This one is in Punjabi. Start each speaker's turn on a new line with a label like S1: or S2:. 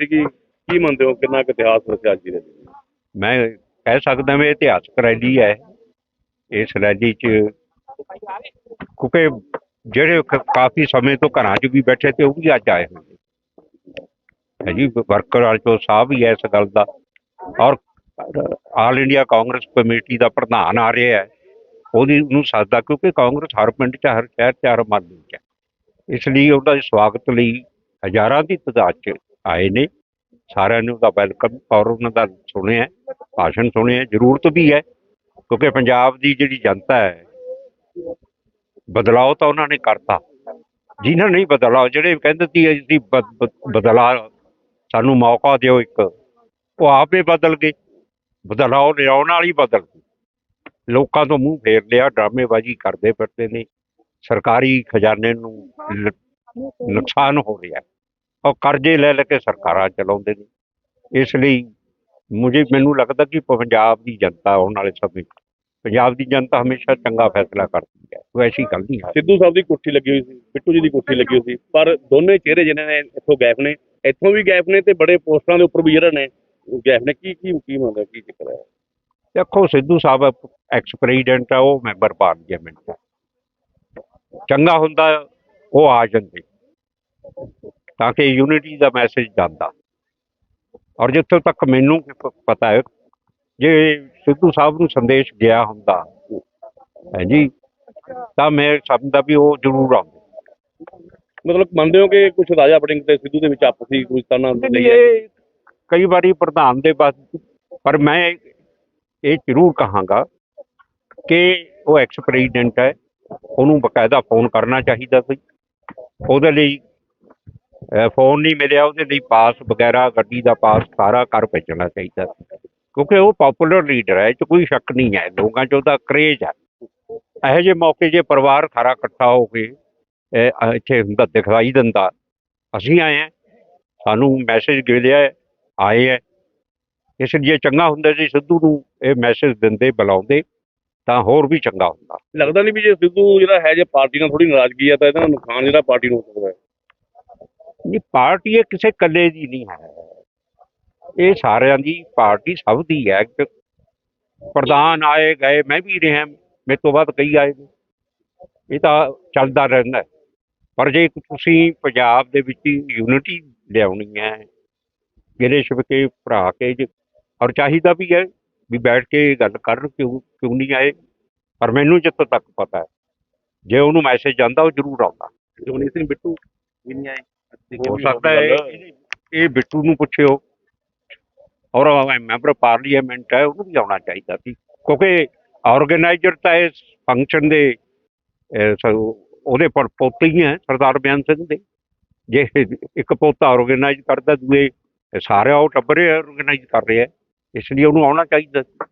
S1: ਸੀਗੀ ਕੀ ਮੰਨਦੇ ਹੋ? ਕਿੰਨਾ ਕੁ ਇਤਿਹਾਸ ਰਚਿਆ ਅੱਜ ਨੇ?
S2: ਮੈਂ ਕਹਿ ਸਕਦਾ ਮੈਂ ਇਤਿਹਾਸਕ ਰੈਲੀ ਹੈ। ਇਸ ਰੈਲੀ 'ਚ ਕਿਉਂਕਿ ਜਿਹੜੇ ਕਾਫੀ ਸਮੇਂ ਤੋਂ ਘਰਾਂ 'ਚ ਵੀ ਬੈਠੇ ਤੇ ਉਹ ਵੀ ਅੱਜ ਆਏ ਹੋਏ ਹੈ ਜੀ, ਵਰਕਰ ਵਾਲ ਸਾਹਿਬ ਵੀ ਇਸ ਗੱਲ ਦਾ। ਔਰ ਆਲ ਇੰਡੀਆ ਕਾਂਗਰਸ ਕਮੇਟੀ ਦਾ ਪ੍ਰਧਾਨ ਆ ਰਿਹਾ ਹੈ। ਉਹਦੀ ਨੂੰ ਸੱਦਦਾ ਕਿਉਂਕਿ ਕਾਂਗਰਸ ਹਰ ਪਿੰਡ 'ਚ, ਹਰ ਸ਼ਹਿਰ 'ਚ, ਹਰ ਮਹੱਲੇ 'ਚ ਇਸ ਲਈ ਉਹਦਾ ਸਵਾਗਤ ਲਈ ਹਜ਼ਾਰਾਂ ਦੀ ਤਾਦਾਦ 'ਚ ਆਏ ਨੇ। ਸਾਰਿਆਂ ਨੂੰ ਉਹਦਾ ਵੈਲਕਮ ਔਰ ਉਹਨਾਂ ਦਾ ਸੁਣਿਆ ਭਾਸ਼ਣ ਸੁਣਿਆ ਜ਼ਰੂਰਤ ਵੀ ਹੈ, ਕਿਉਂਕਿ ਪੰਜਾਬ ਦੀ ਜਿਹੜੀ ਜਨਤਾ ਹੈ, ਬਦਲਾਅ ਤਾਂ ਉਹਨਾਂ ਨੇ ਕਰਤਾ। ਜਿਨ੍ਹਾਂ ਨਹੀਂ ਬਦਲਾਅ, ਜਿਹੜੇ ਕਹਿੰਦੇ ਸੀ ਅਸੀਂ ਬਦ- ਬਦ- ਬਦਲਾਅ, ਸਾਨੂੰ ਮੌਕਾ ਦਿਓ ਇੱਕ, ਉਹ ਆਪੇ ਬਦਲ ਗਏ। ਬਦਲਾਅ ਲਿਆਉਣ ਵਾਲੀ ਬਦਲ ਗਈ ਲੋਕਾਂ ਤੋਂ ਮੂੰਹ ਫੇਰ ਲਿਆ, ਡਰਾਮੇਬਾਜ਼ੀ ਕਰਦੇ ਫਿਰਦੇ ਨੇ। ਸਰਕਾਰੀ ਖਜ਼ਾਨੇ ਨੂੰ ਨੁਕਸਾਨ ਹੋ ਰਿਹਾ ਔਰ ਕਰਜ਼ੇ ਲੈ ਲੈ ਕੇ ਸਰਕਾਰਾਂ ਚਲਾਉਂਦੇ ਨੇ। ਇਸ ਲਈ ਮੁਝੇ ਮੈਨੂੰ ਲੱਗਦਾ ਕਿ ਪੰਜਾਬ ਦੀ ਜਨਤਾ ਆਉਣ ਵਾਲੇ ਸਮੇਂ ਪੰਜਾਬ ਦੀ ਜਨਤਾ ਹਮੇਸ਼ਾ ਚੰਗਾ ਫੈਸਲਾ ਕਰਦੀ ਹੈ। ਵੈਸੀ ਗੱਲ ਨਹੀਂ ਹੈ।
S1: ਸਿੱਧੂ ਸਾਹਿਬ ਦੀ ਕੁਰਸੀ ਲੱਗੀ ਹੋਈ ਸੀ ਬਿੱਟੂ ਜੀ ਦੀ ਕੁਰਸੀ ਲੱਗੀ ਹੋਈ ਸੀ ਪਰ ਦੋਨੇ ਚਿਹਰੇ ਜਿਹਨਾਂ ਨੇ ਇੱਥੋਂ ਗੈਪ ਨੇ ਇੱਥੋਂ ਵੀ ਗੈਪ ਨੇ ਤੇ ਬੜੇ ਪੋਸਟਰਾਂ ਦੇ ਉੱਪਰ ਵੀ ਜਿਹੜੇ ਨੇ ਗੈਪ ਨੇ। ਕੀ ਕੀ ਕੀ ਮੰਨਦਾ ਕੀ ਚੱਕਰ ਹੈ?
S2: ਦੇਖੋ ਸਿੱਧੂ ਸਾਹਿਬ ਐਕਸ ਪ੍ਰੈਜ਼ੀਡੈਂਟ ਆ ਉਹ ਮੈਂਬਰ ਪਾਰਲੀਮੈਂਟ ਚੰਗਾ ਹੁੰਦਾ ਉਹ ਆ ਜਾਂਦੇ। ਤਾਂ ਕਿ ਯੂਨਿਟੀ ਦਾ ਮੈਸੇਜ ਜਾਂਦਾ। ਔਰ ਜਿੱਥੋਂ ਤੱਕ ਮੈਨੂੰ ਪਤਾ ਹੈ ਜੇ ਸਿੱਧੂ ਸਾਹਿਬ ਨੂੰ ਸੰਦੇਸ਼ ਗਿਆ ਹੁੰਦਾ ਹੈ ਜੀ ਤਾਂ ਮੈਂ ਸਮਝਦਾ ਵੀ ਉਹ ਜ਼ਰੂਰ ਆਉਂਦੇ।
S1: ਮਤਲਬ ਮੰਨਦੇ ਹੋ ਕਿ ਕੁਝ ਰਾਜਾ ਵੜਿੰਗ ਤੇ ਸਿੱਧੂ ਦੇ ਵਿੱਚ ਆਪਸੀ ਕੋਈ ਤਨਾ ਨਹੀਂ ਹੈ?
S2: ਇਹ ਕਈ ਵਾਰੀ ਪ੍ਰਧਾਨ ਦੇ ਬਾਅਦ ਪਰ ਮੈਂ ਇਹ ਜ਼ਰੂਰ ਕਹਾਂਗਾ ਕਿ ਉਹ ਐਕਸ ਪ੍ਰੈਜ਼ੀਡੈਂਟ ਹੈ ਉਹਨੂੰ ਬਕਾਇਦਾ ਫੋਨ ਕਰਨਾ ਚਾਹੀਦਾ ਸੀ। ਉਹਦੇ ਲਈ ਫੋਨ ਨਹੀਂ ਮਿਲਿਆ ਉਹਦੇ ਲਈ ਪਾਸ ਵਗੈਰਾ ਗੱਡੀ ਦਾ ਪਾਸ ਸਾਰਾ ਕਰ ਭੇਜਣਾ ਚਾਹੀਦਾ ਕਿਉਂਕਿ ਉਹ ਪਪੂਲਰ ਲੀਡਰ ਹੈ ਇਹ 'ਚ ਕੋਈ ਸ਼ੱਕ ਨਹੀਂ ਹੈ ਲੋਕਾਂ 'ਚ ਉਹਦਾ ਕਰੇਜ ਹੈ। ਇਹੋ ਜਿਹੇ ਮੌਕੇ ਜੇ ਪਰਿਵਾਰ ਸਾਰਾ ਇਕੱਠਾ ਹੋ ਕੇ ਇਹ, ਇੱਥੇ ਹੁੰਦਾ ਦਿਖਾਈ ਦਿੰਦਾ। ਅਸੀਂ ਆਏ ਹਾਂ ਸਾਨੂੰ ਮੈਸੇਜ ਮਿਲਿਆ ਆਏ ਹੈ। ਇਸ ਲਈ ਚੰਗਾ ਹੁੰਦਾ ਸੀ ਸਿੱਧੂ ਨੂੰ ਇਹ ਮੈਸੇਜ ਦਿੰਦੇ ਬੁਲਾਉਂਦੇ ਤਾਂ ਹੋਰ ਵੀ ਚੰਗਾ ਹੁੰਦਾ।
S1: ਲੱਗਦਾ ਨਹੀਂ ਵੀ ਜੇ ਸਿੱਧੂ ਜਿਹੜਾ ਹੈ ਜੇ ਪਾਰਟੀ ਨਾਲ ਥੋੜੀ ਨਾਰਾਜ਼ਗੀ ਆ ਤਾਂ ਇਹਦਾ ਨੁਕਸਾਨ ਜਿਹੜਾ ਪਾਰਟੀ ਨੂੰ ਹੋ ਸਕਦਾ ਹੈ।
S2: ਇਹ ਪਾਰਟੀ ਇਹ ਕਿਸੇ ਇਕੱਲੇ ਦੀ ਨਹੀਂ ਹੈ। ਇਹ ਸਾਰਿਆਂ ਦੀ ਪਾਰਟੀ ਸਭ ਦੀ ਹੈ। ਪ੍ਰਧਾਨ ਆਏ ਗਏ, ਮੈਂ ਵੀ ਰਿਹਾ, ਮੇਰੇ ਤੋਂ ਬਾਅਦ ਕਈ ਆਏ ਇਹ ਤਾਂ ਚੱਲਦਾ ਰਹਿੰਦਾ ਪਰ ਜੇ ਤੁਸੀਂ ਪੰਜਾਬ ਦੇ ਵਿੱਚ ਯੂਨਿਟੀ ਲਿਆਉਣੀ ਹੈ ਗਿਲੇ ਸ਼ਿਕਵੇ ਭਰਾ ਕੇ, ਜੇ- ਔਰ ਚਾਹੀਦਾ ਵੀ ਹੈ ਵੀ ਬੈਠ ਕੇ ਗੱਲ ਕਰਨ, ਕਿਉਂ ਕਿਉਂ ਨਹੀਂ ਆਏ? ਪਰ ਮੈਨੂੰ ਜਿੱਥੋਂ ਤੱਕ ਪਤਾ ਹੈ, ਜੇ ਉਹਨੂੰ ਮੈਸੇਜ ਜਾਂਦਾ ਉਹ ਜ਼ਰੂਰ ਆਉਂਦਾ।
S1: ਜਗਮੀਤ ਸਿੰਘ ਬਿੱਟੂ, ਵੀ ਨਹੀਂ ਆਏ।
S2: ਹੋ। ਸਕਦਾ ਹੈ ਇਹ- ਬਿੱਟੂ ਨੂੰ ਪੁੱਛਿਓ। ਔਰ ਮੈਂਬਰ ਪਾਰਲੀਮੈਂਟ ਹੈ ਉਹਨੂੰ ਵੀ ਆਉਣਾ ਚਾਹੀਦਾ ਸੀ। ਕਿਉਂਕਿ ਆਰਗੇਨਾਈਜ਼ਰ ਤਾਂ ਇਸ ਫੰਕਸ਼ਨ ਦੇ ਉਹਦੇ ਪਰ ਪੋਤੇ ਹੀ ਹੈ ਸਰਦਾਰ ਬਿਆਨ ਸਿੰਘ ਦੇ। ਜੇ ਇੱਕ ਪੋਤਾ ਆਰਗੇਨਾਈਜ਼ ਕਰਦਾ ਦੂਏ ਸਾਰੇ ਉਹ ਟੱਬਰੇ ਆਰਗੇਨਾਈਜ਼ ਕਰ ਰਿਹਾ ਇਸ ਲਈ ਉਹਨੂੰ ਆਉਣਾ ਚਾਹੀਦਾ ਸੀ।